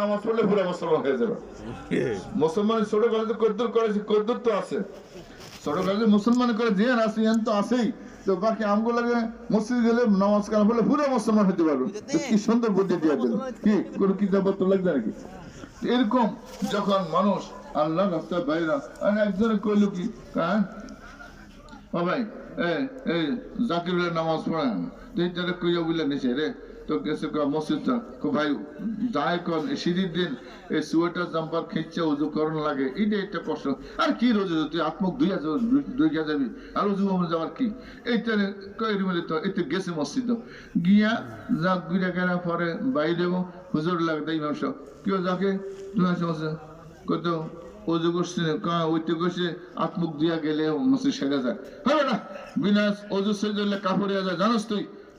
নামাজ পড়লে পুরো মুসলমান হয়ে যাবে। মুসলমান ছোট কদ্দুর করেছে কদ্দুর তো আছে। ছোট মুসলমান করে আছে এন তো আছেই। তো বাকি মসজিদ গেলে নামাজ কালাম পড়লে পুরো মুসলমান হতে পারবে। কি সুন্দর বুদ্ধি দিয়ে দিল কি? কোনো কিতাব পত্র লাগবে নাকি? এরকম যখন মানুষ আল্লাহ রাস্তায় বাইরা আর একজনে কইল কি হ্যাঁ ও ভাই এই এই জাকিরের নামাজ পড়েন। তুই তারা কইয়া বললে নিছে রে। তো গেছে মসজিদটা, কো ভাই যাই দিন এই জাম্পার এটা কষ্ট। আর কি তুই দুই যাবি। কি? এইটা তো গেছে মসজিদ। গিয়া পরে বাইরে হুজুর লাগে তাই যাকে? কত ওজু করছে ওইতে আত্মুক দিয়া গেলে মসজিদ সেরে যায়। হবে না। বিনাশ ওজু সেজলে কাপড় যায়। জানোস তুই?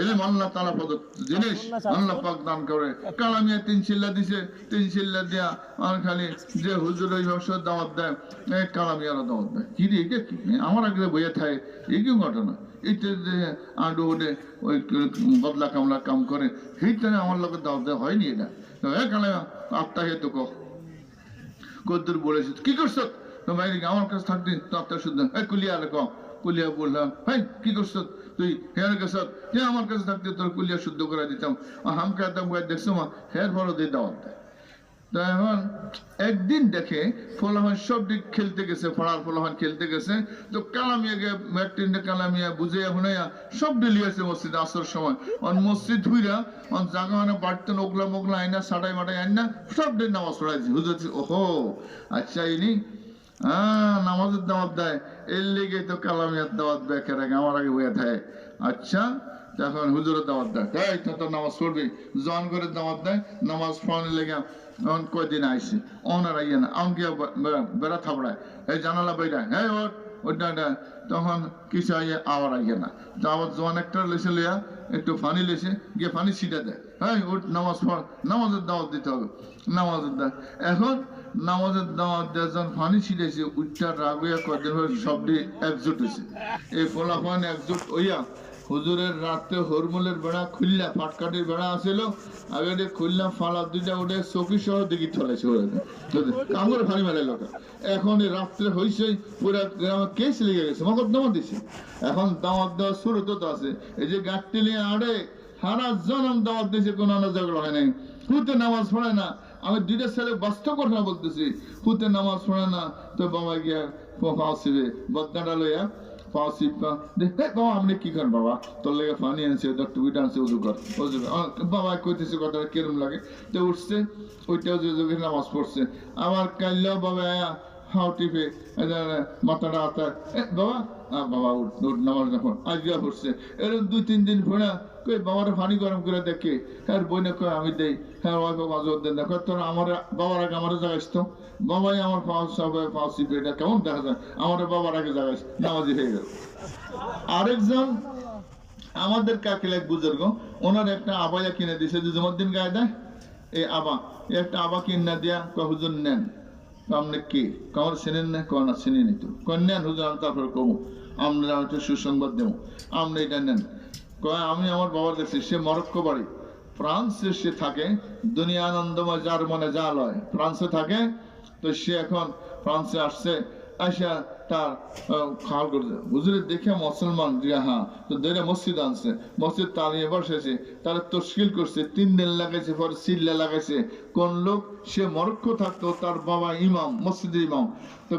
এলেন আল্লাহ তালা পদ জিনিস আল্লাহ পাক দান করে। কালামিয়া তিন চিল্লা দিছে তিন চিল্লা দিয়া আর খালি যে হুজুর ওই ব্যবসার দাওয়াত দেয় এই কালামিয়ারও দাওয়াত দেয়। কি রে এটা কি? আমার আগে বইয়ে থাকে এই কি ঘটনা? এইটা যে আডু ওই বদলা কামলা কাম করে সেইটা আমার লোকের দাওয়াত দেওয়া হয়নি এটা। এ কালামিয়া আত্মা হেতু কো কদ্দুর বলেছে কি করছ? তো বাইরে আমার কাছে থাকতে তো আপনার শুদ্ধ এই কুলিয়া কুলিয়া বললাম ভাই কি করছ? তুই হেয়ার যে আমার কাছে থাকতে তোর কুলিয়া শুদ্ধ করে দিতাম। হাম খাতাম দেখছ মা দিয়ে। এখন একদিন দেখে ফলাফল সব দিক খেলতে গেছে ফড়ার ফলাফল খেলতে গেছে। তো কালামিয়া গে কালামিয়া বুঝে হুনাইয়া সব ডেলিয়েছে মসজিদ আসর সময়। অন মসজিদ হুইরা, অন জাগা মানে বাড়তেন ওগলা মোগলা আইনা সাটাই মাটাই আইনা, সব দিন নামাজ পড়াইছে। হুজুর ওহো আচ্ছা ইনি হ্যাঁ নামাজের দাওয়াত দেয়। এর লেগে তো কালামিয়ার দাওয়াত দেয় কেন আমার আগে বইয়া থাকে। আচ্ছা তখন হুজুরের দাওয়াত দেয়। এই তো নামাজ পড়বি। জন করে দাওয়াত দেয়, নামাজ পড়ানোর লেগে অন কয়দিন আইসি অনার আইয়া না, আম গিয়া বেড়া থাপড়ায়। এই জানালা বাইরা হ্যাঁ ওট ওটা তখন কিছু আইয়া আবার আইয়া না। তো আবার জোয়ান একটা লেসে লিয়া একটু ফানি লেসে গিয়ে ফানি ছিটা দেয়। হ্যাঁ ওট নামাজ পড়, নামাজের দাওয়াত দিতে হবে, নামাজের দাওয়াত। এখন নামাজের দাওয়াত যখন ফানি ছিটেছে উচ্চা রাগ হইয়া কদিন সবটি একজুট হয়েছে এই ফলাফল একজুট হইয়া হুজুরের রাতে হরমুলের বেড়া খুললা পাটকাটির বেড়া আসিল আগে খুললা ফালা দুইটা উঠে চকি সহ দিকে চলেছে কামড়ে ফানি মেলে লোক। এখন রাত্রে হয়েছে পুরা গ্রামে কেস লেগে গেছে, মকদ্দমা দিছে। এখন দাওয়াত দেওয়ার তো আছে। এই যে গাঠটি নিয়ে আড়ে সারা জনম দাওয়াত দিয়েছে, কোনো ঝগড়া হয় নাই। হুতে নামাজ পড়ে না। আমি দুইটা ছেলে বাস্তব কথা বলতেছি। হুতে নামাজ পড়ে না, তো বাবা গিয়া ফাঁসিবে। বদনাটা লইয়া আপনি কি বাবা? তোর লেগে পানি আনছে বাবা কইতেছে কিরম লাগে? উঠছে নামাজ পড়ছে। আবার বাবা হাও টিপে মাথাটা বাবা বাবা, উঠ নামাজ যখন আজকে পড়ছে। এরকম দুই, তিন দিন ভোড়া কই, বাবার পানি গরম করে দেখে হ্যাঁ বই না কয়, আমি দেই। হ্যাঁ বাবা বাজর দেন দেখো তোর আমার, বাবার আগে আমার জাগাইস তো। বাবাই আমার পাঁচ সবাই পাঁচ সিপে এটা কেমন দেখা যায়? আমার বাবার আগে জাগাইস। নামাজি হয়ে গেল। আরেকজন, আমাদের কাকিল এক বুজুর্গ, ওনার একটা আবায়া কিনে দিয়েছে জুজুমদ্দিন গায়ে দেয়, এই আবা। একটা আবা কিনা দিয়া কয়, হুজুর, নেন। আপনি কি? কামার চেনেন না। কয়, না, চিনি নিত কয়, নেন, হুজুর, আমি তারপরে কমু। আমরা সুসংবাদ দেবো। আপনি এটা নেন। আমি আমার বাবার কাছে সে মরক্কো বাড়ি। ফ্রান্সে সে থাকে দুনিয়া আনন্দময় যার মনে যা লয়। ফ্রান্সে থাকে, তো সে এখন ফ্রান্সে আসছে আসা তার খাল করছে হুজুরে দেখে মুসলমান যে হ্যাঁ তো ধরে মসজিদ আনছে। মসজিদ তাড়িয়ে বসেছে তারা তশকিল করছে, তিন দিন লাগাইছে, পরে সিল্লা লাগাইছে। কোন লোক, সে মরক্কো থাকতো, তার বাবা ইমাম মসজিদ ইমাম। তো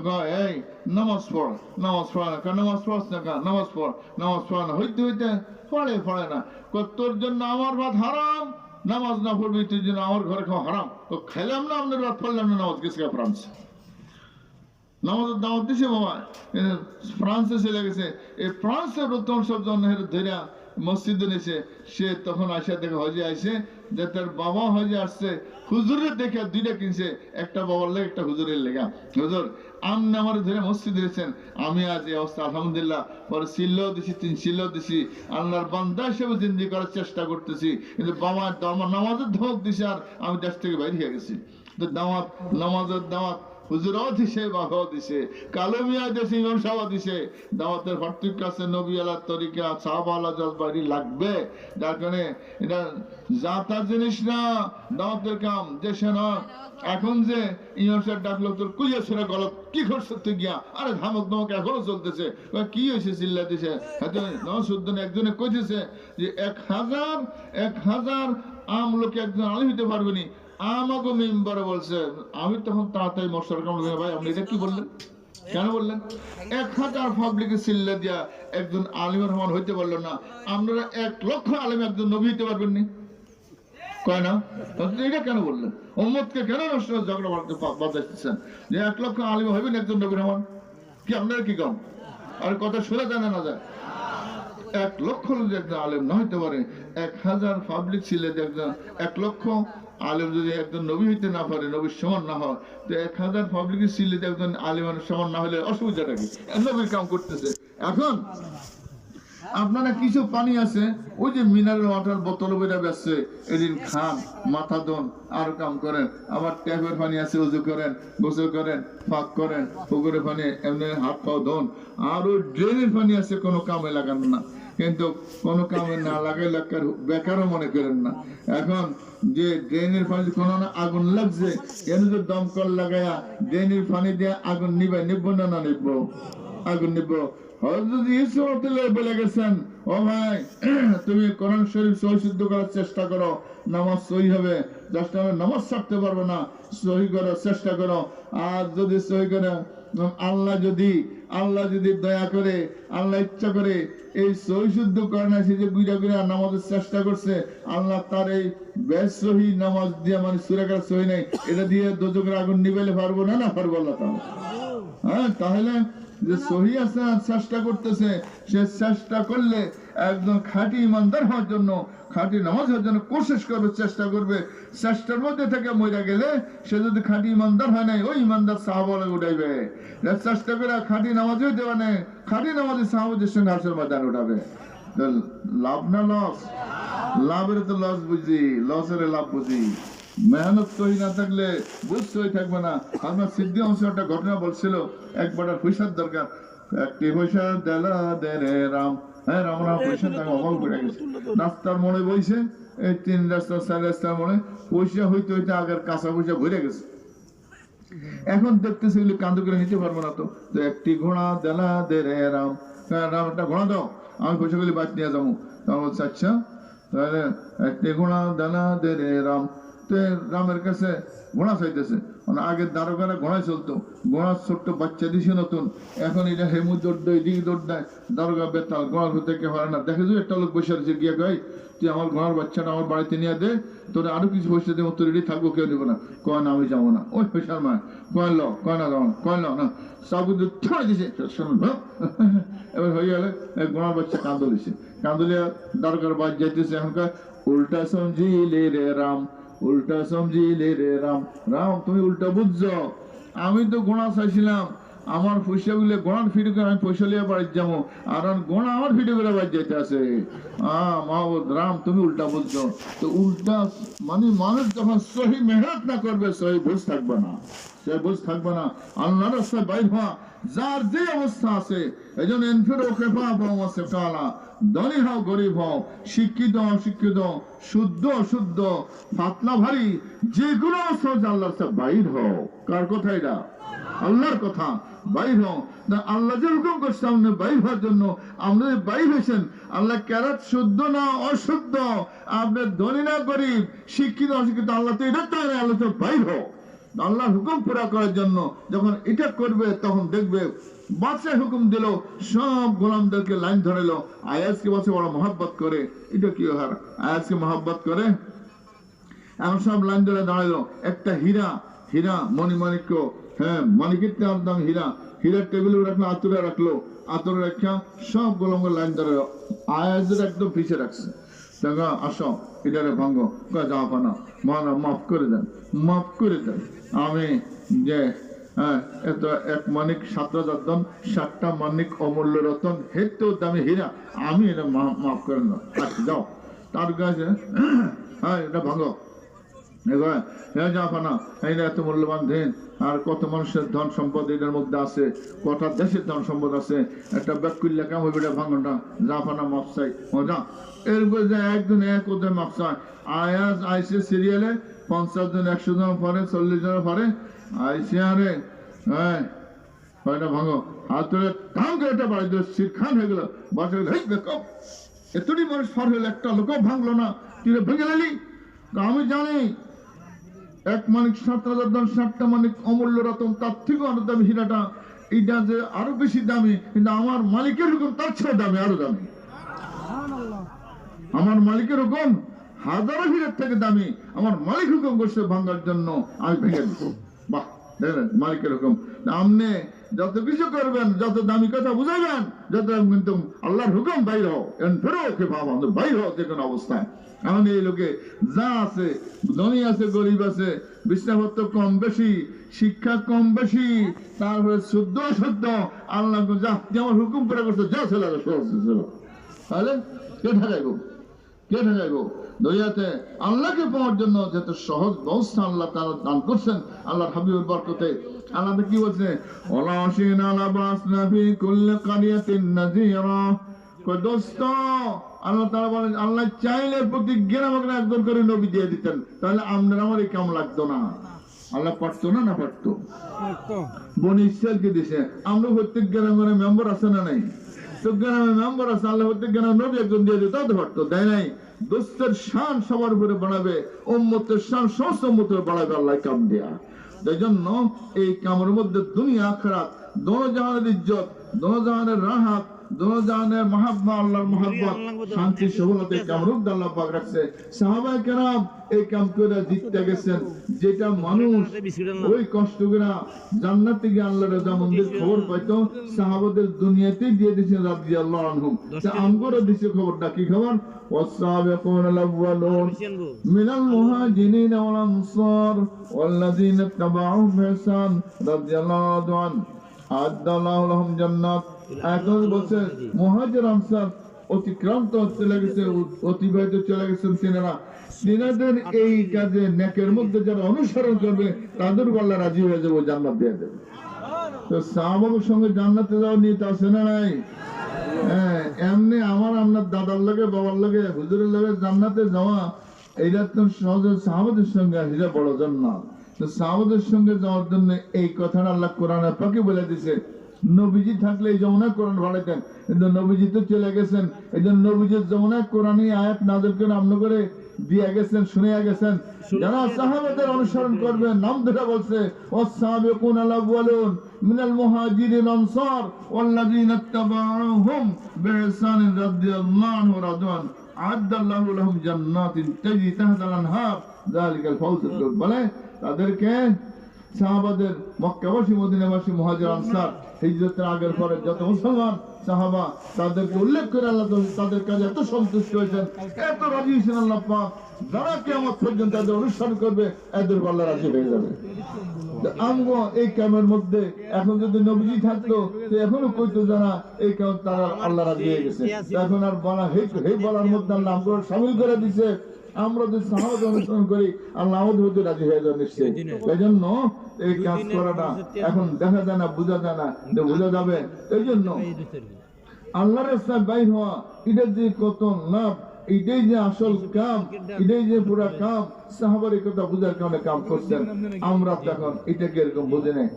এই, নামাজ পড়, নামাজ পড়ে নামাজ পড়ছ না নামাজ পড়, নামাজ পড়ে না। হইতে হইতে পড়ে পড়ে না। তোর জন্য আমার ভাত হারাম, নামাজ না পড়বি তোর জন্য আমার ঘরে খাওয়া হারাম। তো খেলাম না, আপনার ভাত পড়লাম না, নামাজ গেছে ফ্রান্সে। নামাজের দাওয়াত দিছে বাবা। ফ্রান্সে চলে গেছে। এই ফ্রান্সের উত্তম সব জন্য ধরিয়া মসজিদে নিছে সে তখন আসে দেখে হজে আইসে যে তার বাবা হজে আসছে হুজুরের দেখে দুইটা কিনছে, একটা বাবার লেগে, একটা হুজুরের লেগা। হুজুর আমনে আমার ধরে মসজিদ দিয়েছেন আমি আজ এই অবস্থা, আলহামদুলিল্লাহ, পরে সিল্লেও দিছি, তিন সিল্লেও দিছি। আল্লাহর বান্দা হিসেবে জিন্দি করার চেষ্টা করতেছি। কিন্তু বাবা আমার নামাজের ধমক দিছে আর আমি দেশ থেকে বাইরে হয়ে গেছি। তো দাওয়াত, নামাজের দাওয়াত দিছে, বাবাও দিছে, কালো মিয়া ইমাম দিছে। দাওয়াতের নবী আলার তরিকা, সাহাব জজবাড়ি লাগবে। যার কারণে এটা জাতা জিনিস না, দাওয়াতের কাম, দেশে না। এখন যে ইমাম সাহেব ডাকলো, তোর কুলিয়া ছেড়ে গলত, কি করছ তুই গিয়া? আরে ধামক ধমক এখনও চলতেছে। কি হয়েছে চিল্লা দিছে? একজনে কইতেছে যে, এক হাজার এক হাজার আম লোকে একজন আলী হইতে পারবেনি আমাকে মেম্বারে বলছে, আমি তখন তাড়াতাড়ি মশার কামড় ভাই, আপনি এটা কি বললেন? কেন বললেন? এক হাজার পাবলিকে সিল্লা দিয়া একজন আলিমের রহমান হইতে পারল না। আপনারা এক লক্ষ আলিম একজন নবী হইতে পারবেন নি কয় না? এটা কেন বললেন? উম্মতকে কেন নষ্ট ঝগড়া বাড়তে বাঁধাচ্ছেন যে এক লক্ষ আলিম হইবেন একজন নবী রহমান? কি আপনারা কি কম আর কথা শুনে জানা না যায়? এক লক্ষ লোক একজন আলেম না হইতে পারে, এক হাজার পাবলিক ছিল একজন এক লক্ষ আলেম যদি একজন নবী হইতে না পারে নবীর সমান না হয়, তো এক হাজার পাবলিকের সিলেতে একজন আলেমের সমান না হলে অসুবিধাটা কি? নবীর কাম করতেছে। এখন আপনারা কিছু পানি আছে? ওই যে মিনারেল ওয়াটার বোতল বেরা বেসছে এদিন খান, মাথা দন আর কাম করেন। আবার ট্যাপের পানি আছে, উজু করেন, গোসল করেন ফাঁক করেন, পুকুরের পানি, এমনি হাত পাও ধন। আর ওই ড্রেনের পানি আছে, কোনো কামে লাগান না। কিন্তু কোনো কামে না লাগাইলে কার বেকারও মনে করেন না। এখন যে ড্রেনের পানি কোনো না আগুন লাগছে, এর যে দমকল লাগায়া ড্রেনের পানি দিয়ে আগুন নিবে নিব না না নিব? আগুন নিব। নামাজ ছাড়তে চেষ্টা করো। আর যদি আল্লাহ যদি আল্লাহ যদি দয়া করে, আল্লাহ ইচ্ছা করে এই সহি শুদ্ধ করে না সে যে গুইরা গুইরা নামাজের চেষ্টা করছে, আল্লাহ তার এই বেশ নামাজ দিয়ে মানে সুরাকার সহি নেই, এটা দিয়ে দোজকের আগুন নিবেলে পারব না না পারব আল্লাহ হ্যাঁ তাহলে যে সহি আছে চেষ্টা করতেছে, সে চেষ্টা করলে একজন খাঁটি ইমানদার হওয়ার জন্য, খাঁটি নামাজ হওয়ার জন্য কোশিশ করবে, চেষ্টা করবে। চেষ্টার মধ্যে থেকে মরে গেলে সে যদি খাঁটি ইমানদার হয় নাই, ওই ইমানদার সাহাবলে উঠাইবে। চেষ্টা করে খাঁটি নামাজ হইতে মানে খাঁটি নামাজের সাহাবাদের সঙ্গে আসল ময়দান উঠাবে। লাভ না লস? লাভের তো লস বুঝি, লসের লাভ বুঝি। মেহনত সহি না থাকলে বুঝ সহি থাকবে না। আপনার সিদ্ধি অংশ একটা ঘটনা বলছিল একবার পয়সার দরকার। একটি পয়সা দেলা দে রে রাম। হ্যাঁ রাম রাম পয়সা তাকে অভাব করে গেছে। রাস্তার মনে বইছে এই তিন রাস্তা চার রাস্তার মনে পয়সা হইতে হইতে আগের কাঁচা পয়সা ভরে গেছে। এখন দেখতেছি এগুলো কান্দ করে নিতে পারব না তো। তো একটি ঘোড়া দেলা দে রে রাম। হ্যাঁ, রাম একটা ঘোড়া দাও আমি পয়সাগুলি বাদ নিয়ে যাব। তখন বলছে আচ্ছা তাহলে একটি ঘোড়া দেলা দে রে রাম। তো রামের কাছে ঘোড়া চাইতেছে। মানে আগের দারোগারা ঘোড়ায় চলতো। ঘোড়ার ছোট্ট বাচ্চা দিছে নতুন। এখন এটা হেমু দৌড় দেয় দিকে দৌড় দেয়। দারোগা বেতাল ঘোড়ার হতে কে পারে না। দেখে যে একটা লোক বসে রয়েছে গিয়ে গাই তুই আমার ঘোড়ার বাচ্চাটা আমার বাড়িতে নিয়ে দে, তোর আরও কিছু পয়সা দেবো, তোর রেডি থাকব, কেউ দেবো না। কয়, না, আমি যাব না। ওই পয়সার মা কয়, ল, কয় না যাব না কয় ল না। সাবু ছড়ে দিছে। এবার হয়ে গেলে ঘোড়ার বাচ্চা কান্দলিছে কান্দলিয়া দারোগার বাদ যাইতেছে। এখনকার উল্টা সমঝিলে রে রাম উল্টা সমঝিলে রে রাম। রাম, তুমি উল্টা বুঝছ? আমি তো গোনা চাইছিলাম। আমার পয়সা গুলো গোড়ার ফিটে করে আমি পয়সা লিয়ে বাড়ি যাব। আর গোড়া আমার ফিটে করে বাড়ি যেতে আসে আহ মাহবুদ রাম, তুমি উল্টা বলছো তো উল্টা মানে মানুষ যখন সহি মেহনত না করবে, সহি বুঝ থাকবে না। সে বুঝ থাকবে না। আল্লাহ রাস্তায় বাইর হওয়া যার যে অবস্থা আছে এই জন্য এনফিরো বাম আছে কালা ধনী হও, গরিব হও, শিক্ষিত, অশিক্ষিত, শুদ্ধ, অশুদ্ধ, পাতলা, ভারী, যেগুলো অবস্থা হচ্ছে আল্লাহর রাস্তায় বাইর হও। কার কথা এটা? আল্লাহর কথা। বাইর হও। আল্লাহ যে হুকুম করছে, আপনি বাইর হওয়ার জন্য, আপনি যে বাইর হয়েছেন, আল্লাহ ক্যারাত শুদ্ধ না অশুদ্ধ, আপনি ধনী না গরিব, শিক্ষিত, অশিক্ষিত, আল্লাহ তো এটা না আল্লাহ তো বাইর হও। আল্লাহর হুকুম পুরা করার জন্য যখন এটা করবে, তখন দেখবে বাদশাহ হুকুম দিল, সব গোলামদেরকে লাইন ধরেলো। আয়াজকে বাসে বড় মহাব্বত করে। এটা কি হার আয়াজকে মহাব্বত করে? এখন সব লাইন ধরে দাঁড়াল একটা হীরা হীরা মণিমাণিক্য হ্যাঁ মানিকের দাম হীরা। হীরার টেবিলে রাখল, আতুরে রাখল। আতুরে রাখা সব গোলঙ্গ লাইন ধরে আয়াজের একদম পিছিয়ে রাখছে। দেখা আসো এটারে ভাঙ্গ যা পানা মহানা মাফ করে দেন মাফ করে দেন আমি যে এত এক মানিক সাত হাজার দন সাতটা মানিক অমূল্য রতন হেতেও দামি হীরা আমি এটা মাফ করে না আচ্ছা যাও তার কাছে হ্যাঁ এটা ভাঙো এবার হ্যাঁ জাফানা এই এত মূল্যবান দিন আর কত মানুষের ধন সম্পদ এটার মধ্যে আছে কটা দেশের ধন সম্পদ আছে, একটা ব্যাকুল্য কাম হইবে ভাঙনটা? জাফানা মাপসাই ও যা। এরপর যে একজন এক ওদের মাপসাই আয়াস আইসে সিরিয়ালে পঞ্চাশ জন, একশো জন পরে, চল্লিশ জন পরে। আইসে আরে হ্যাঁ কয়টা ভাঙো? হাত ধরে কাম করে একটা বাড়ি দিল সির খান হয়ে গেল। বসে বেকপ এতটি মানুষ ফার হইল, একটা লোকও ভাঙলো না। তুই ভেঙে নিলি আমি জানি এক মানিক সাত হাজার দাম, সাতটা মানিক অমূল্য রতন, তার থেকেও আরও দামি হীরাটা। এটা যে আরও বেশি দামি, কিন্তু আমার মালিকের হুকুম, তার চেয়েও দামি, আরও দামি। আমার মালিকের হুকুম, হাজারো হীরার থেকে দামি। আমার মালিক রকম করছে ভাঙার জন্য, আমি ভেঙে দিচ্ছি বাহ, দেখলেন, মালিকের হুকুম। আপনি যত কিছু করবেন, যত দামি কথা বুঝাবেন, যত কিন্তু আল্লাহর হুকুম বাইর হও। এন ফেরো কে বাবা বাইর হও যে কোনো অবস্থায়। এখন এই লোকে যা আছে, ধনী আছে, গরিব আছে বিছনাপত্র কম বেশি, শিক্ষা কম বেশি, তারপরে শুদ্ধ শুদ্ধ আল্লাহ যা যেমন হুকুম করে করছে, যা ছেলে তাহলে কে ঠেকাইব? কে ঠেকাইব? দুনিয়াতে আল্লাহকে পাওয়ার জন্য যত সহজ ব্যবস্থা আল্লাহ তারা দান করছেন, আল্লাহর হাবিবের বরকতে আল্লাহ কি বলছে? ওলা অসিন আলা বাসনা ফি কারিয়াতিন কই দোস্ত আল্লাহ বলেন আল্লাহ চাইলে প্রতি একজন করে নবী দিয়ে দিতেন তাহলে আমার এই কাম লাগতো না? আল্লাহ পারতো না না পারতো? বনি ইসরায়েলকে দিছে আমরা প্রত্যেক গ্রামে মেম্বার আছে না নাই? তো গ্রামে মেম্বার আছে আল্লাহ প্রত্যেক গ্রামে নবী একজন দিয়ে দিত পারতো দেয় নাই? দোস্তের শান সবার উপরে বাড়াবে উম্মতের শান সমস্ত উম্মতের বাড়াবে আল্লাহ কাম দেয়া। এই জন্য এই কামের মধ্যে দুনিয়া আখরাত দোনো জাহানের ইজ্জত দোনো জাহানের রাহাত দোনো জাহানের মহাব্বা আল্লাহর মহাব্বত শান্তি সফলতা কামরূপ আল্লাহ পাক রাখছে সাহাবায়ে কেরাম এই কাম করে জিততে গেছেন যেটা মানুষ ওই কষ্ট করে জান্নাত থেকে আল্লাহর রাজা মন্দির খবর পাইতো সাহাবাদের দুনিয়াতে দিয়ে দিয়েছেন রাদিয়াল্লাহু আনহুম তা আমগরও দিছে খবরটা কি খবর والسابقون الأولون من المهاجرين والأنصار والذين اتبعوهم بإحسان رضي الله عنه أعد الله لهم جنات বলছে, মহাজের আনসার অতিক্রান্ত চলে গেছে অতিবাহিত চলে গেছেন এই কাজে নেকের মধ্যে যারা অনুসরণ করবে, তাদের আল্লাহ রাজি হয়ে যাবে, জান্নাত দিয়ে দেবে। তো সঙ্গে জান্নাতে যাওয়া নিয়ে তা হ্যাঁ এমনি আমার আপনার দাদার লাগে, বাবার লাগে, হুজুরের লাগে জান্নাতে যাওয়া এইটা তো সহজে সাহাবাদের সঙ্গে হিরা বড় জান্নাত। তো সাহাবাদের সঙ্গে যাওয়ার জন্য এই কথাটা আল্লাহ কোরআনে পাকে বলে দিছে নবীজি থাকলে এই যমুনা কোরআন ভাড়াইতেন কিন্তু নবীজি তো চলে গেছেন। এই জন্য নবীজির যমুনা কোরআনই আয়াত নাজল করে আমল করে দিয়ে গেছেন শুনে গেছেন। যারা সাহাবাদের অনুসরণ করবে নাম ধরে বলছে ওয়াসাবিকুন আলাউয়ালুন মিনাল মুহাজিরিন আনসার ওয়াল্লাযিনা তাবাউহুম বিহসান রাদিয়াল্লাহু রাদওয়ান আদাল্লাহু লাহুম জান্নাতিন তাজরি তাহতাল আনহার। যালিকাল ফাউজুল বলে তাদেরকে সাহাবাদের মক্কাবাসী মদিনাবাসী মুহাজির আনসার হিজরতের আগের পরে যত মুসলমান সাহাবা, তাদেরকে উল্লেখ করে আল্লাহ তাদের কাছে এত সন্তুষ্ট হয়েছেন, এত রাজি হয়েছেন আল্লাহ পাক। যারা কেমন পর্যন্ত তাদের অনুসরণ করবে, এদের আল্লাহ রাজি হয়ে যাবে। আমগো এই কামের মধ্যে এখন যদি নবীজি থাকতো, তো এখনও কইতো যারা এই তারা আল্লাহ রাজি হয়ে গেছে। এখন আর বলা হে বলার মধ্যে আল্লাহ আমগো সামিল করে দিছে। আমরা যদি সাহায্য অনুসরণ করি আল্লাহ আমাদের মধ্যে রাজি হয়ে যাবে নিশ্চয়ই। এই জন্য এই কাজ করাটা এখন দেখা যায় না বোঝা যায় না যে বোঝা যাবে। এই জন্য আল্লাহর রাস্তায় বাইর হওয়া এটা যে কত লাভ এটাই যে আসল কাম এটাই যে পুরা কাম সাহাবার কথা বুঝার কারণে কাম করছেন। আমরা তখন এটাকে এরকম বুঝে নেই।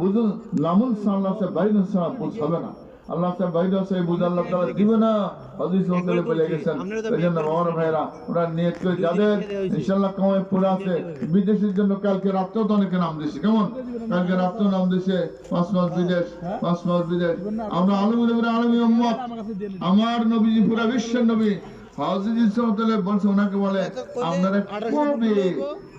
বুঝুন লামুন সাল্লাহ বাইরে সাহা বুঝ হবে না। আল্লাহ সাহেব বাইরে আছে বুঝ আল্লাহ তাআলা দিবে না। হাদিস মধ্যে বলে গেছেন এই জন্য আমার ভাইরা ওরা নিয়ত করে যাদের ইনশাআল্লাহ কামাই পুরো আছে বিদেশের জন্য কালকে রাত্রেও তো অনেকে নাম দিছে। কেমন? কালকে রাত্রেও নাম দিছে পাঁচ মাস বিদেশ পাঁচ মাস বিদেশ। আমরা আলমী আলমী উম্মত। আমার নবীজি পুরা বিশ্বের নবী। হাউজিজ ইসলামতাল্লাহ বলছে ওনাকে বলে আপনারা কবে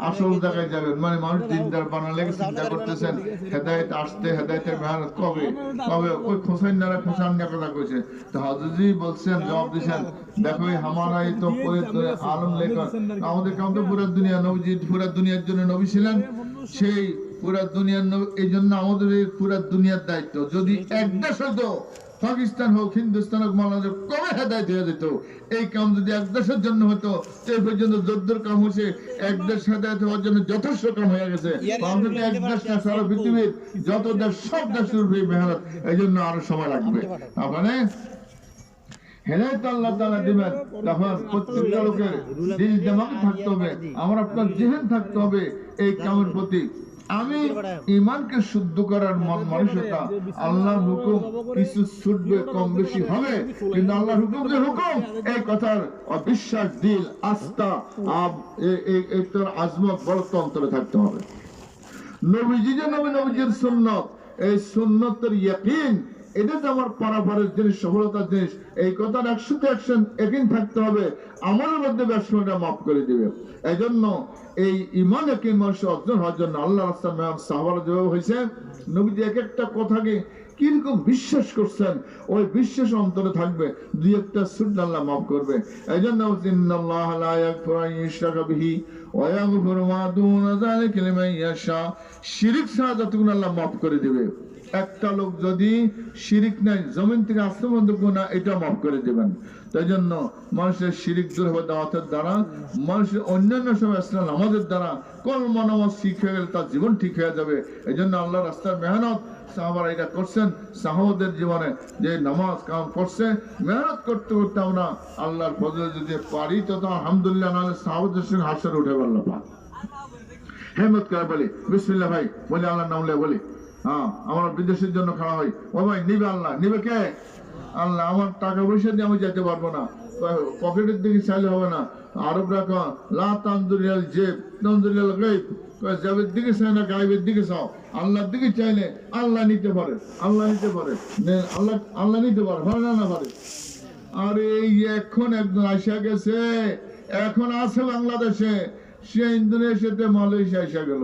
আসল জায়গায় যাবেন? মানে মানুষ দিনদার বানালে চিন্তা করতেছেন হেদায়ত আসতে হেদায়তের মেহনত কবে? কবে? ওই খোসাইন নারা খোসান নিয়ে কথা কইছে। তো হাজুজি বলছেন জবাব দিছেন দেখো তো আলম আমাদের কাম তো পুরো দুনিয়া নবীজি পুরো দুনিয়ার জন্য নবী ছিলেন সেই পুরো দুনিয়ার নবী এই জন্য আমাদের পুরো দুনিয়ার দায়িত্ব। যদি এক দেশ হতো পাকিস্তান হোক হিন্দুস্তান হোক বাংলাদেশ কবে হেদায়ত হয়ে যেত? এই কাম যদি এক দেশের জন্য হতো এই পর্যন্ত যদ্দুর কাম হয়েছে এক দেশ হেদায়ত হওয়ার জন্য যথেষ্ট কাম হয়ে গেছে। এক দেশ না সারা পৃথিবীর যত দেশ সব দেশের উপরে মেহনত এই জন্য আরও সময় লাগবে। তার মানে হেদায়ত আল্লাহ তাআলা দিবেন তখন প্রত্যেকটা লোকের দিল দিমাগ থাকতে হবে আমার আপনার জেহেন থাকতে হবে এই কামের প্রতি। আমি ইমানকে শুদ্ধ করার মন মানসিকতা আল্লাহর হুকুম কিছু ছুটবে কম বেশি হবে। কিন্তু আল্লাহর হুকুম যে হুকুম, এই কথার অবিশ্বাস, দিল, আস্থা, আব- এ- এ- এই তোর আজমত বড় অন্তরে থাকতে হবে। নবীজি যে নবী, নবীজির সুন্নত, এই সুন্নতের ইয়াকিন এটা তো আমার পারাপারের জিনিস, সফলতার জিনিস, এই কথার একশোতে একশন একিন থাকতে হবে। আমার মধ্যে ব্যবসাটা মাফ করে দিবে। এই জন্য এই ইমান একিন মানুষ অর্জন হওয়ার জন্য আল্লাহ রাস্তা ম্যাম সাহাবারা যেভাবে হয়েছে, নবীজি এক একটা কথাকে কীরকম বিশ্বাস করছেন, ওই বিশ্বাস অন্তরে থাকবে, দুই একটা সুদ আল্লাহ মাফ করবে। এই জন্য ইন্নাল্লাহ ইয়াশা। শিরক ছাড়া যতগুলো আল্লাহ মাফ করে দিবে। একটা লোক যদি শিরিক নাই জমিন থেকে আসমান পর্যন্ত গুনাহ এটা মাফ করে দিবেন। তাই জন্য মানুষের শিরিক দূর হবে দাওয়াতের দ্বারা, মানুষের অন্যান্য সময় ইসলাম নামাজের দ্বারা, কর্ম নামাজ ঠিক হয়ে গেলে তার জীবন ঠিক হয়ে যাবে। এই জন্য আল্লাহ রাস্তার মেহনত সাহাবারা এটা করছেন। সাহাবাদের জীবনে যে নামাজ কাম করছে, মেহনত করতে করতে আমরা আল্লাহর ফজলে যদি পারি, তো আলহামদুলিল্লাহ, নাহলে সাহাবাদের সঙ্গে হাসর উঠে পারল না হেমত করে বলি, বিসমিল্লাহ ভাই, বলি নাম লিয়ে বলি। হ্যাঁ আমরা বিদেশের জন্য খাওয়া হয়। ও ভাই, নিবে আল্লাহ। নিবে কে? আল্লাহ, আমার টাকা পয়সা দিয়ে আমি যেতে পারব না। পকেটের দিকে চাইলে হবে না। আরবরা কয় লা তান্দুরিয়াল জেব তান্দুরিয়াল গাইব। জেবের দিকে চাই না, গাইবের দিকে চাও। আল্লাহর দিকে চাইলে আল্লাহ নিতে পারে। আল্লাহ নিতে পারে। আল্লাহ আল্লাহ নিতে পারে। পারে না না পারে। আরে, এই এখন একজন আসা গেছে। এখন আছে বাংলাদেশে। সে ইন্দোনেশিয়াতে মালয়েশিয়া আসা গেল।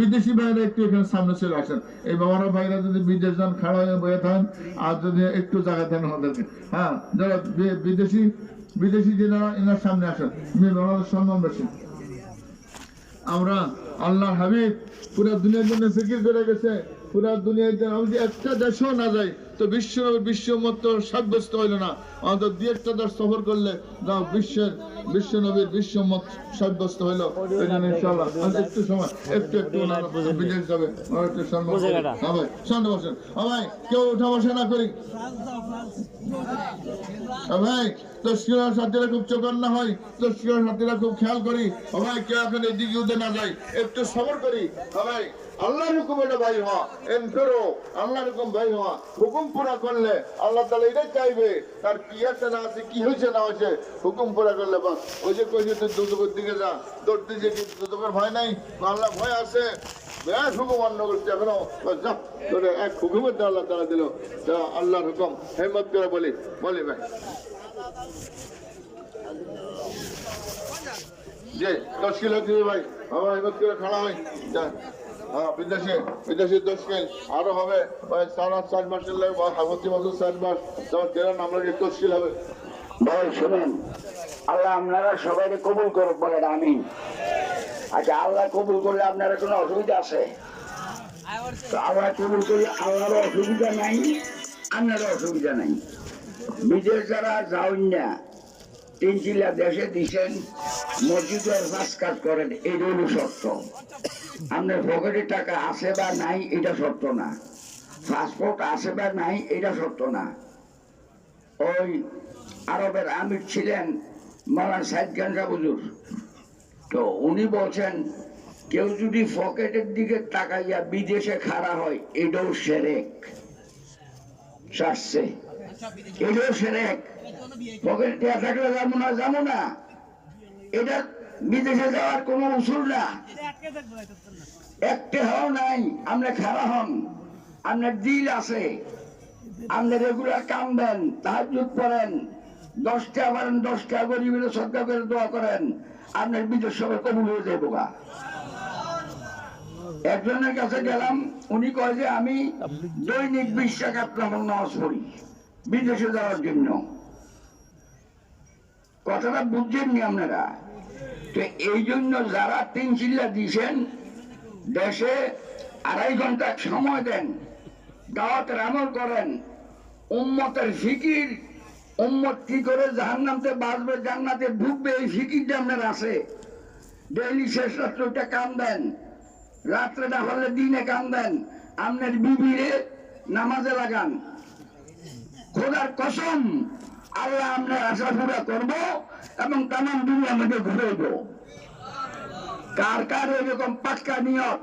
বিদেশি ভাইরা একটু এখানে সামনে চলে আসেন। এই বাবারা, ভাইরা যদি বিদেশ যান হয়ে বয়ে আর যদি একটু জায়গা দেন হ্যাঁ যারা বিদেশি বিদেশি যারা, এনার সামনে আসেন। সম্মান বেশি। আমরা আল্লাহ হাবিব, পুরা দুনিয়ার জন্য ফিকির করে গেছে। পুরা দুনিয়ার জন্য আমি একটা দেশেও না যাই তো সাব্যস্ত হইল না। অন্তত দুই একটা দেশ সফর করলে বিশ্বের বিশ্ব নবীর বিশ্ব মত সাব্যস্ত হইল। এই জন্য ইনশাআল্লাহ। একটু সময়। একটু একটু বিদেশ যাবে। একটু সম্মান করবে। হ্যাঁ বসেন। হ্যাঁ ভাই কেউ উঠা বসা না করি। হ্যাঁ ভাই তস্কিরার সাথীরা খুব চোখান না হয়। তস্কিরার সাথীরা খুব খেয়াল করি। ভাই কেউ এখন এদিকে উঠে না যায়। একটু সবর করি। ভাই আল্লাহর হুকুম এটা ভাই হওয়া। এন ফেরো আল্লাহর হুকুম ভাই হওয়া। হুকুম পুরা করলে আল্লাহ তালা এটাই চাইবে। তার কি আছে না আছে, কি হয়েছে না হয়েছে, হুকুম পুরা করলে বাস। ওই যে কই যে তুই দুদকের দিকে যা। তোর দিকে দুদকের ভয় নাই। আল্লাহ ভয় আছে। বেশ হুকুম অন্য করছে এখনও। যা। তোর এক হুকুমের দ্বারা আল্লাহ তালা দিল। তা আল্লাহর হুকুম। হেমত করে বলি। বলি ভাই। যে, তশকিল হচ্ছে ভাই। বাবা হিমত করে খাড়া হয়। যা। বিদেশে বিদেশে তশকিল আরও হবে ওই চার মাস, চার মাসের লাগে প্রতি বছর চার মাস তেরো নাম লাগে তশকিল হবে। ভাই, শুনুন। আল্লাহ আপনারা সবাই কবুল করুক বলেন আমি আচ্ছা আল্লাহ কবুল করলে আপনারা কোনো অসুবিধা আছে? আল্লাহ কবুল করলে আল্লাহরও অসুবিধা নাই, আপনারও অসুবিধা নাই। বিদেশ যারা যাওন না তিন চিল্লা দেশে দিছেন, মসজিদের কাজ করেন এই হল শর্ত আপনার পকেটে টাকা আছে বা নাই, এটা সত্য না। পাসপোর্ট আছে বা নাই, এটা সত্য না। ওই আরবের আমির ছিলেন মালান সাইদ গাঞ্জা বুজুর তো উনি বলছেন, কেউ যদি পকেটের দিকে তাকাইয়া বিদেশে খাড়া হয়, এটাও সেরেক। সারছে। এটাও সেরেক। পকেটে থাকলে যাব না যাব না। এটা বিদেশে যাওয়ার কোনো উসুল না। একটা হও নাই আমরা খারাপ হন আপনার দিল আছে। আপনি রেগুলার কাম দেন তাহাজুদ পড়েন দশটা পারেন দশটা গরিবের সরকার করে দোয়া করেন আপনার বিদেশ সবাই কবুল হয়ে যাব গা। একজনের কাছে গেলাম উনি কয় যে আমি দৈনিক বিশ টাকা নামাজ নামাজ পড়ি বিদেশে যাওয়ার জন্য। কথাটা বুঝছেননি আপনারা? তো এই জন্য যারা তিন চিল্লা দিয়েছেন দেশে আড়াই ঘণ্টা সময় দেন দাওয়াতের আমল করেন উম্মতের ফিকির, উম্মত কি করে জাহান্নামতে বাঁচবে, জান্নাতে ঢুকবে এই ফিকিরটা আপনার আছে। ডেইলি শেষ রাত্রে ওইটা কাম দেন, রাত্রে না হলে দিনে কাম দেন, আপনার বিবিরে নামাজে লাগান। খোদার কসম আল্লাহ আমরা আশা করব এবং তাম দুনিয়া মধ্যে ঘুরাইব। কার কার এরকম পাক্কা নিয়ত?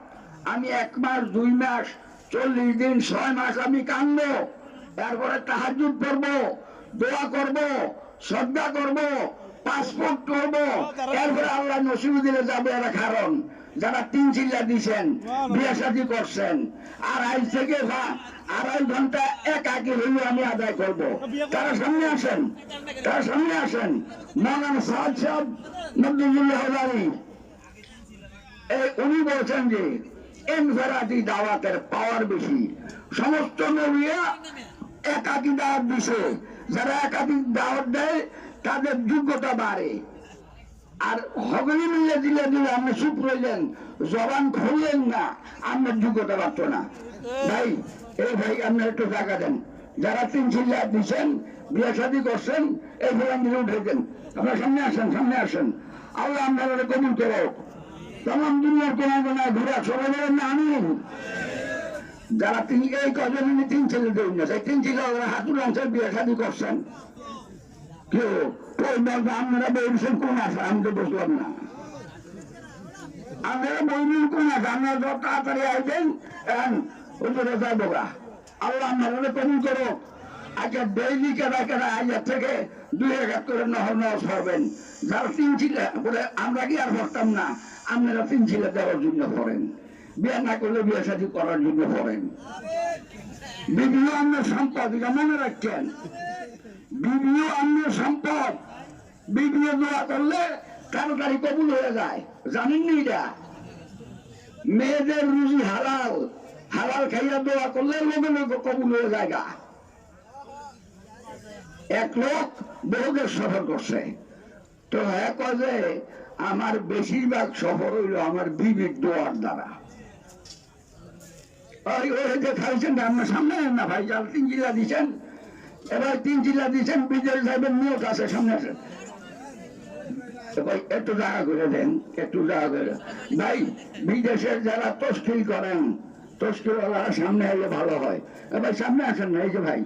আমি এক মাস, দুই মাস, চল্লিশ দিন, ছয় মাস আমি কানবো তারপরে তাহাজুদ করব দোয়া করব শ্রদ্ধা করব, পাসপোর্ট করব। এরপরে আল্লাহ নসিব দিলে যাবে এরা কারণ। যারা তিন চিল্লা দিছেন বিয়ে করছেন আড়াই থেকে আড়াই ঘণ্টা এক আগে হইলে আমি আদায় করব। তারা সামনে আসেন তারা সামনে আসেন। মৌলান সাদ সাহেব নবদুল্লাহ উনি বলছেন যে এনফেরাটি দাওয়াতের পাওয়ার বেশি। সমস্ত নবিয়া একাকি দাওয়াত দিছে। যারা একাকি দাওয়াত দেয় তাদের যোগ্যতা বাড়ে। আর হগলি মিলে দিলে দিলে আপনি চুপ রইলেন, জবান খুললেন না, আপনার যোগ্যতা বাড়তো না। ভাই, এই ভাই আপনি একটু টাকা দেন। যারা তিন চিল্লা দিচ্ছেন, বিয়ে শাদী করছেন, এই ফোরাম দিলে উঠেছেন আপনার সামনে আসেন সামনে আসেন। আল্লাহ আপনারা কবুল করো তমাম দুনিয়ার কোন কোনায় ঘুরে সবাই বলেন না, আমি। যারা তিন এই কজন তিন ছেলে দেবেন না, সেই তিন ছেলে হাতুর অংশের বিয়ে শাদী করছেন। কেউ কোন আছে? কোন আছে? তাড়াতাড়ি করো ডেইলি কেনা কেনা থেকে করে নহর তিন বলে আমরা কি আর করতাম না? আপনারা তিন ছিলে দেওয়ার জন্য করেন। বিয়ে না করলে বিয়ে সাথে করার জন্য করেন। বিভিন্ন আপনার সম্পদ মনে রাখছেন? বিভিন্ন অন্য সম্পদ। বিভিন্ন দোয়া করলে তাড়াতাড়ি কবুল হয়ে যায়। জানেন নি এটা? মেয়েদের রুজি হালাল। হালাল খাইয়া দোয়া করলে কবুল হয়ে যায় গা। এক লোক সফর করছে। তো এক যে আমার বেশিরভাগ সফর হইল আমার বিবির দোয়ার দ্বারা। ওই ওই যে খাইছেন, আপনার সামনে না ভাই, যার তিন জিলা দিচ্ছেন এবার তিন জিলা দিচ্ছেন বিজয় সাহেবের নিয়োগ আছে, সামনে আসেন ভাই একটু জায়গা করে দেন, একটু জায়গা করে ভাই, বিদেশের যারা তস্কিল করেন তস্কিল সামনে এলে ভালো হয়। এবার সামনে আসেন না, এই যে ভাই,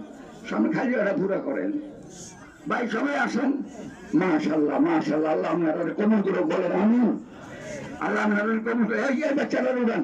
সামনে খালি ওরা পুরা করেন। ভাই, সবাই আসেন। মাশাল্লাহ মাশাল্লাহ আল্লাহ আপনারা কমন করে বলেন আমি আল্লাহ আপনারা কমন করে এই বাচ্চারা উড়ান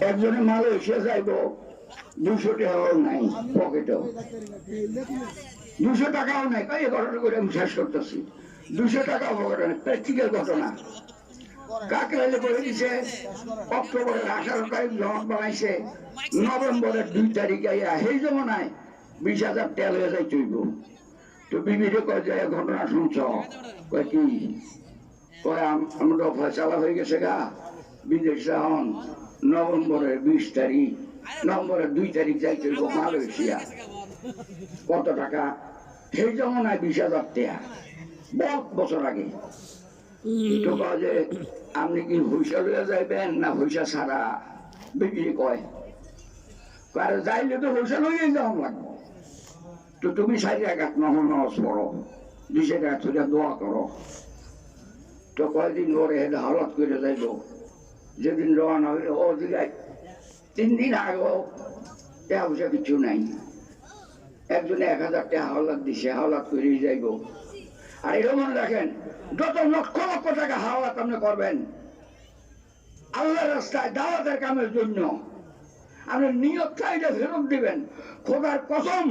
একজনে মালয়েশিয়া যাইব, দুশো টাকাও নাই পকেটেও। দুশো টাকাও নাই এই ঘটনা করে আমি শেষ করতেছি। দুশো টাকা নেই, প্র্যাকটিক্যাল ঘটনা। কাকরাইলে করে দিছে? অক্টোবরের আঠারো তারিখ জমা বানাইছে, নভেম্বরের দুই তারিখে আইয়া, সেই জমানায় বিশ হাজার তেল হয়ে যাই চইব তো বিবিধে কয় যে ঘটনা শুনছ? কয় কি? কয়, আম- আমরা ফয়সালা হয়ে গেছে গা। বিদেশ হন নভেম্বরের বিশ তারিখ, নভেম্বরের দুই তারিখ যাই চইব মালয়েশিয়া। কত টাকা? সেই জমানায় বিশ হাজার টাকা বহুত বছর আগে। তো কয় যে, আপনি কি পয়সা লইয়া যাইবেন না পয়সা ছাড়া? বেরিয়ে কয়। কারণ যাইলে তো পয়সা লইয়াই যাওয়া লাগবে। তো তুমি সাইড একাত নহন পড়ো। দুই সাইড একাত দোয়া করো। তো কয়দিন পরে হেঁটে হলত করে যাইব। যেদিন রওনা হইল দিকে তিন দিন আগেও টাকা পয়সা কিছু নাই একজনে এক হাজার টাকা হাওলাত দিছে হাওলাত করে যাইব আর এটা মনে রাখেন যত লক্ষ লক্ষ টাকা হাওলাত আপনি করবেন আল্লাহ রাস্তায় দাওয়াতের কামের জন্য আপনি নিয়তটা এটা ফেরত দিবেন খোদার কসম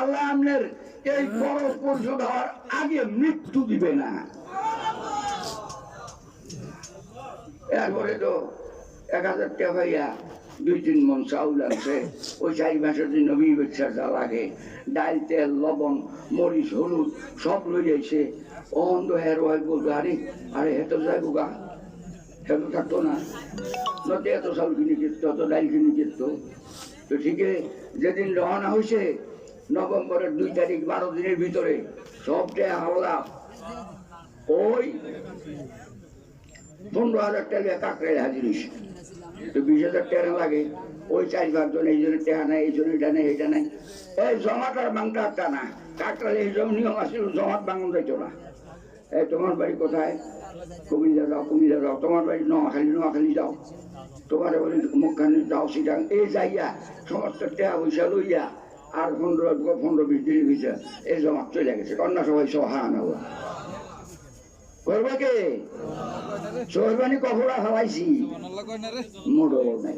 আল্লাহ আপনার এই বড় পরিশোধ হওয়ার আগে মৃত্যু দিবে না এরপরে তো এক হাজার টাকা পাইয়া দুই তিন মন চাউল আছে ওই চারি মাসের জন্য বিবেচার যা লাগে। ডাল তেল, লবণ, মরিচ, হলুদ, সব লই যাইছে অহন্দ হের ওয়াই বলতো আরে আরে হেত যাইব গা? হেত থাকতো না। নদী এত চাউল কিনে যেত অত ডাল কিনে যেত তো ঠিকই যেদিন রওনা হয়েছে নভেম্বরের দুই তারিখ, বারো দিনের ভিতরে, সবটাই হাওলা ওই পনেরো হাজার টাকা কাকড়াই হাজির হয়েছে তো বিশ হাজার টাকা লাগে। ওই চার পাঁচজন এই জন্য টাকা নাই, এই জন্য এটা নেই এটা নাই। এই জমাট আর বাংটা না। কাকড়ালে এই জন্য নিয়ম আসছিল জমাট বাঙন যাইতো না। এই তোমার বাড়ি কোথায়? কুমিল্লা যাও কুমিল্লা যাও। তোমার বাড়ি নোয়াখালী নোয়াখালী যাও। তোমার বাড়ি মুখখানি যাও, সেটা। এই যাইয়া সমস্ত টাকা পয়সা লইয়া আর পনেরো পনেরো, বিশ দিনের ভিতরে এই জমাট চলে গেছে। কন্যা সবাই সহান হওয়া। করবে কে? চোরবানি হারাইছি। মোড়ও নাই।